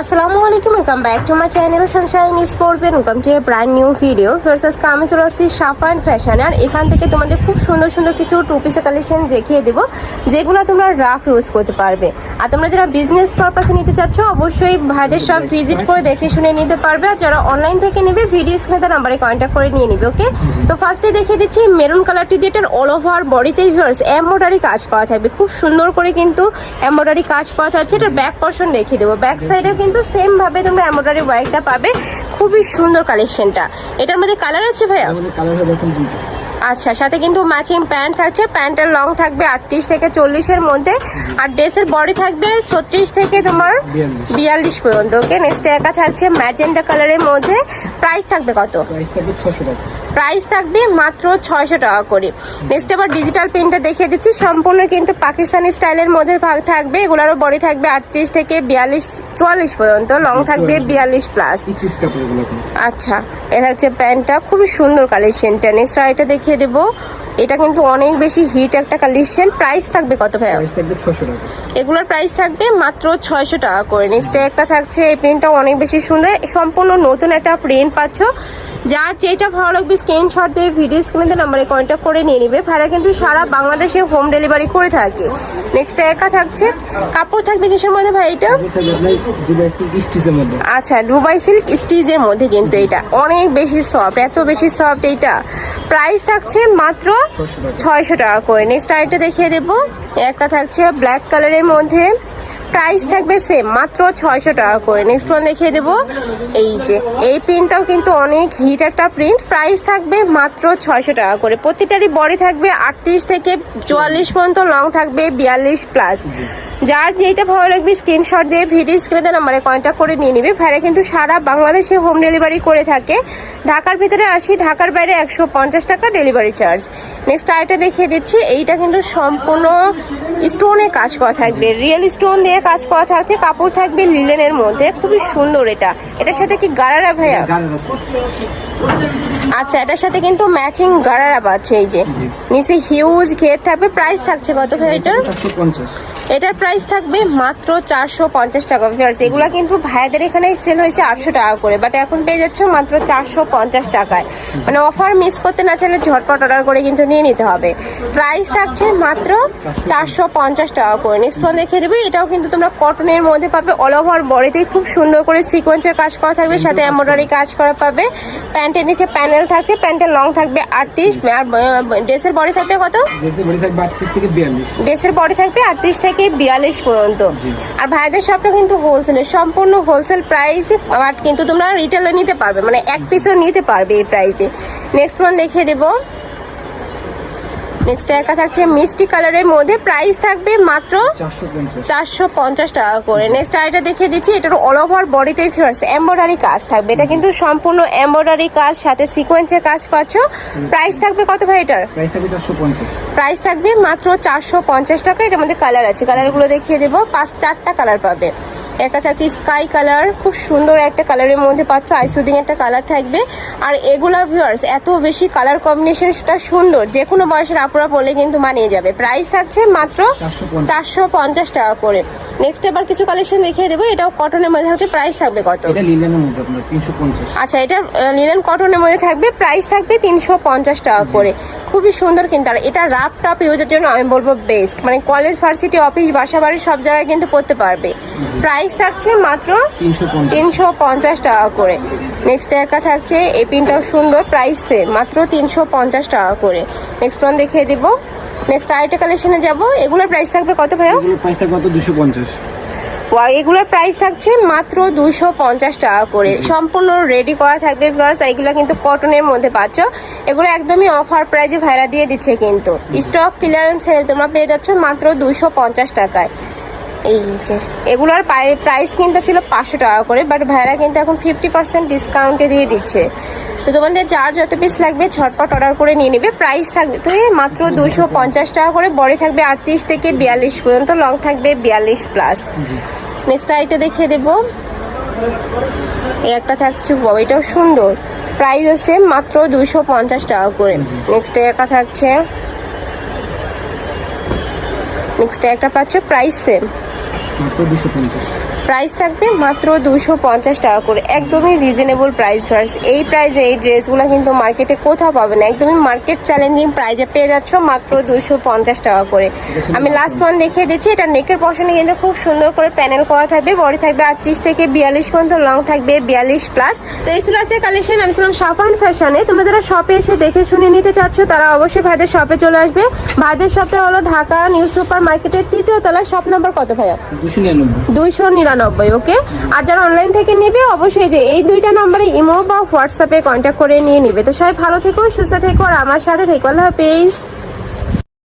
আসসালামু আলাইকুম welcome back to my channel sunshine sport welcome to a brand new video আজকে আমি চলে আসছি সাফা অ্যান্ড ফ্যাশন আর এখান থেকে তোমাদের খুব সুন্দর সুন্দর কিছু টু কালেকশন দেখিয়ে দেবো, যেগুলো তোমরা রাফ ইউজ করতে পারবে। আর তোমরা যারা বিজনেস পারপাসে নিতে চাচ্ছ, অবশ্যই ভাইদের সব ভিজিট করে দেখে শুনে নিতে পারবে। আর যারা অনলাইন থেকে নেবে ভিডিও স্ক্রিনে তার নাম্বারে কন্ট্যাক্ট করে নিয়ে নেবে ওকে তো ফার্স্টে দেখিয়ে দিচ্ছি মেরুন কালারটি দিয়ে এটার অল ওভার বডিতেই ভিউয়ার্স এমব্রয়ডারি কাজ করা থাকবে। খুব সুন্দর করে কিন্তু এমব্রয়ডারি কাজ করা থাকছে। এটার ব্যাক পোর্শন দেখিয়ে দেবো। ব্যাক সাইডেও কিন্তু সেম ভাবে তোমরা এমব্রয়ডারি ওয়ার্কটা পাবে। খুবই সুন্দর কালেকশনটা এটার মধ্যে কালার আছে ভাইয়া? আচ্ছা সাথে কিন্তু ম্যাচিং প্যান্ট থাকছে। প্যান্টের লং থাকবে আটত্রিশ থেকে চল্লিশের মধ্যে। আর ড্রেসের বডি থাকবে ছত্রিশ থেকে তোমার বিয়াল্লিশ। পর্যন্ত ওকে নেক্সট একা থাকছে ম্যাজেন্টা কালারের মধ্যে। প্রাইস থাকবে কত? প্রাইস থাকবে ছশো টাকা। প্রাইস থাকবে মাত্র ছয়শো টাকা করে। নেক্সট আবার ডিজিটাল প্রিন্টটা দেখিয়ে দিচ্ছি। সম্পূর্ণ কিন্তু পাকিস্তানি স্টাইলের মধ্যে ভাগ থাকবে। এগুলোরও বডি থাকবে আটত্রিশ থেকে বিয়াল্লিশ চুয়াল্লিশ পর্যন্ত। লং থাকবে বিয়াল্লিশ প্লাস আচ্ছা এটা হচ্ছে প্যান্টটা। খুবই সুন্দর কালেকশনটা নেক্সট আরেকটা দেখিয়ে দেবো। এটা কিন্তু অনেক বেশি হিট একটা কালেকশন প্রাইস থাকবে কত ভাই প্রাইস থাকবে ছশো টাকা। এগুলোর প্রাইস থাকবে মাত্র ছয়শো টাকা করে। নেক্সট একটা থাকছে এই প্রিন্টটা অনেক বেশি সুন্দর। সম্পূর্ণ নতুন একটা প্রিন্ট পাচ্ছ। যার যেটা ভালো লাগবে স্ক্রিনশট দিয়ে ভিডিও স্ক্রিনে নাম্বারে কন্ট্যাক্ট করে নিয়ে নিবে। ভাড়া কিন্তু সারা বাংলাদেশে হোম ডেলিভারি করে থাকে। নেক্সট একা থাকছে। কাপড় থাকবে কিসের মধ্যে ভাই এটা? আচ্ছা দুবাই সিল্ক স্টিচের মধ্যে কিন্তু এটা। অনেক বেশি সফট এত বেশি সফট এইটা প্রাইস থাকছে মাত্র ছয়শো টাকা। করে। নেক্সট আরেকটা দেখিয়ে দেবো। একটা থাকছে ব্ল্যাক কালারের মধ্যে। প্রাইস থাকবে সেম মাত্র ছয়শো টাকা করে। নেক্সট ওয়ান দেখিয়ে দেবো। এই যে, এই প্রিন্টটাও কিন্তু অনেক হিট একটা প্রিন্ট প্রাইস থাকবে মাত্র ছয়শো টাকা করে। প্রতিটারই বডি থাকবে আটত্রিশ থেকে চুয়াল্লিশ পর্যন্ত লং থাকবে বিয়াল্লিশ প্লাস যার যেটা ভালো লাগবে স্ক্রিনশট দিয়ে ভিডিও স্ক্রিনে নাম্বারে কন্ট্যাক্ট করে নিয়ে নিবে। ভাড়া কিন্তু সারা বাংলাদেশে হোম ডেলিভারি করে থাকে। ঢাকার ভিতরে আসি, ঢাকার বাইরে একশো পঞ্চাশ টাকা ডেলিভারি চার্জ নেক্সট আরেকটা দেখিয়ে দিচ্ছি, এইটা কিন্তু সম্পূর্ণ স্টোনে কাজ করা থাকবে। রিয়েল স্টোন দিয়ে কাজ করা থাকছে, কাপড় থাকবে লিলেনের মধ্যে। খুবই সুন্দর এটা। এটার সাথে কি ভাইয়া? গাড়ার আছে আচ্ছা এটার সাথে কিন্তু ম্যাচিং গারারা পাচ্ছে এই যে। নিচে হিউজ ঘের থাকবে প্রাইস থাকছে কত ভাই এটার? এটার প্রাইস থাকবে মাত্র চারশো পঞ্চাশ টাকা ভিউয়ার্স এগুলো কিন্তু ভাইদের এখানে সেল হয়েছে আটশো টাকা করে বাট এখন পেয়ে যাচ্ছ মাত্র চারশো পঞ্চাশ টাকায়। মানে অফার মিস করতে না চাইলে ঝটপট অর্ডার করে কিন্তু নিয়ে নিতে হবে। প্রাইস থাকছে মাত্র চারশো পঞ্চাশ টাকা করে। নেক্সট ওয়ান দেখিয়ে দেবে এটাও কিন্তু তোমরা কটনের মধ্যে পাবে অল ওভার বডিতেই খুব সুন্দর করে সিকোয়েন্সের কাজ করা থাকবে সাথে এমব্রয়ডারি কাজ করা পাবে প্যান্টের নিচে প্যানেল থাকছে প্যান্টের লং থাকবে আটত্রিশ আর ড্রেসের বডি থাকবে কত? ড্রেসের বডি থাকবে আটত্রিশ থেকে বিয়াল্লিশ। পর্যন্ত। আর ভাইদের সবটা কিন্তু হোলসেলের সম্পূর্ণ হোলসেল প্রাইস বাট কিন্তু তোমরা রিটেলে নিতে পারবে। মানে এক পিসও নিতে পারবে এই প্রাইসে নেক্সট ওয়ান দেখিয়ে দেবো। নেক্সট একটা থাকছে মিষ্টি কালারের মধ্যে প্রাইস থাকবে মাত্র চারশো পঞ্চাশ। টাকা করে। নেক্সট আইটা দেখিয়ে দিচ্ছি এটার অল ওভার বডিতেই ফিয়ার্স এমব্রয়ডারি কাজ থাকবে। এটা কিন্তু সম্পূর্ণ এমব্রয়ডারি কাজ সাথে সিকোয়েন্সের কাজ পাচ্ছ। প্রাইস থাকবে কত ভাই এটার? প্রাইস থাকবে প্রাইস থাকবে মাত্র চারশো পঞ্চাশ টাকা। এটার মধ্যে কালার আছে। কালারগুলো দেখিয়ে দেবো। পাঁচ চারটা কালার পাবে। একটা থাকছে স্কাই কালার খুব সুন্দর একটা কালারের মধ্যে পাচ্ছ। আইসুদিং একটা কালার থাকবে। আর এগুলা ভিউয়ার্স এত বেশি কালার কম্বিনেশনটা সুন্দর। যে কোনো বয়সের আপুরা পরলে কিন্তু মানিয়ে যাবে। প্রাইস থাকছে মাত্র চারশো পঞ্চাশ। টাকা করে। নেক্সট এবার কিছু কালেকশন দেখিয়ে দেবো। এটাও কটনের মধ্যে হচ্ছে প্রাইস থাকবে কত? আচ্ছা এটা লিনেন কটনের মধ্যে থাকবে। প্রাইস থাকবে তিনশো পঞ্চাশ টাকা করে। খুবই সুন্দর কিন্তু। আর এটা রাফ টপ ইউজের জন্য আমি বলব বেস্ট মানে কলেজ ভার্সিটি অফিস বাসা বাড়ি সব জায়গায় কিন্তু পড়তে পারবে। প্রাইস থাকছে মাত্র তিনশো পঞ্চাশ। টাকা করে। নেক্সট একটা থাকছে এই পিনটাও সুন্দর প্রাইস মাত্র তিনশো পঞ্চাশ টাকা করে। নেক্সট ওয়ান দেখিয়ে দিব। নেক্সট আরেকটা কালেকশনে যাব। এগুলোর প্রাইস থাকবে কত ভাইয়া? এগুলো প্রাইস থাকবে কত দুশো পঞ্চাশ। ওয়া, এগুলোর প্রাইস থাকছে মাত্র দুইশো পঞ্চাশ টাকা করে। সম্পূর্ণ রেডি করা থাকবে প্লাস এগুলো কিন্তু কটনের মধ্যে পাচ্ছ। এগুলো একদমই অফার প্রাইজে ভাইরা দিয়ে দিচ্ছে কিন্তু। স্টক ক্লিয়ারেন্স সেল তোমরা পেয়ে যাচ্ছ মাত্র দুইশো পঞ্চাশ টাকায়। এই যে এগুলোর প্রাইস কিন্তু ছিল পাঁচশো টাকা করে বাট ভাইরা কিন্তু এখন ফিফটি পার্সেন্ট ডিসকাউন্টে দিয়ে দিচ্ছে। তো তোমাদের যার যত পিস লাগবে ঝটপট অর্ডার করে নিয়ে নেবে। প্রাইস থাকবে মাত্র দুশো পঞ্চাশ টাকা করে। বডি থাকবে আটত্রিশ থেকে বিয়াল্লিশ পর্যন্ত লং থাকবে বিয়াল্লিশ প্লাস নেক্সট আইটা দেখিয়ে দেবো। এই একটা থাকছে এটাও সুন্দর। প্রাইস আছে মাত্র দুশো পঞ্চাশ টাকা করে। নেক্সট একটা থাকছে। নেক্সট একটা পাচ্ছ প্রাইস সেম মাত্র দুশো পঞ্চাশ। প্রাইস থাকবে মাত্র দুশো পঞ্চাশ টাকা করে। একদমই রিজনেবল প্রাইস ভার্স এই প্রাইসে এই ড্রেসগুলো কিন্তু মার্কেটে কোথাও পাবে না। একদমই মার্কেট চ্যালেঞ্জিং প্রাইজে পেয়ে যাচ্ছ মাত্র দুশো পঞ্চাশ টাকা করে। আমি লাস্ট ওয়ান দেখিয়ে দিচ্ছি। এটা নেকের পশনে কিন্তু খুব সুন্দর করে প্যানেল করা থাকবে। বডি থাকবে আটত্রিশ থেকে বিয়াল্লিশ পর্যন্ত। লং থাকবে বিয়াল্লিশ প্লাস তো এই ছিল আছে কালেকশন আমি ছিলাম সাফান ফ্যাশনে তোমরা যারা শপে এসে দেখে শুনে নিতে চাচ্ছ তারা অবশ্যই ভাইদের শপে চলে আসবে। ভাইদের শপটা হলো ঢাকা নিউ সুপার মার্কেটের তৃতীয় তলায় শপ নাম্বার কত ভাইয়া? দুশো নিরানব্বই। নিরানব্বই ওকে আর যারা অনলাইন থেকে নেবে, অবশ্যই যে এই দুইটা নাম্বারে ইমো বা হোয়াটসঅ্যাপে কন্ট্যাক্ট করে নিয়ে নেবে। তো সবাই ভালো থেকো, সুস্থ থেকো, আর আমার সাথে থেকো। আল্লাহ হাফেজ।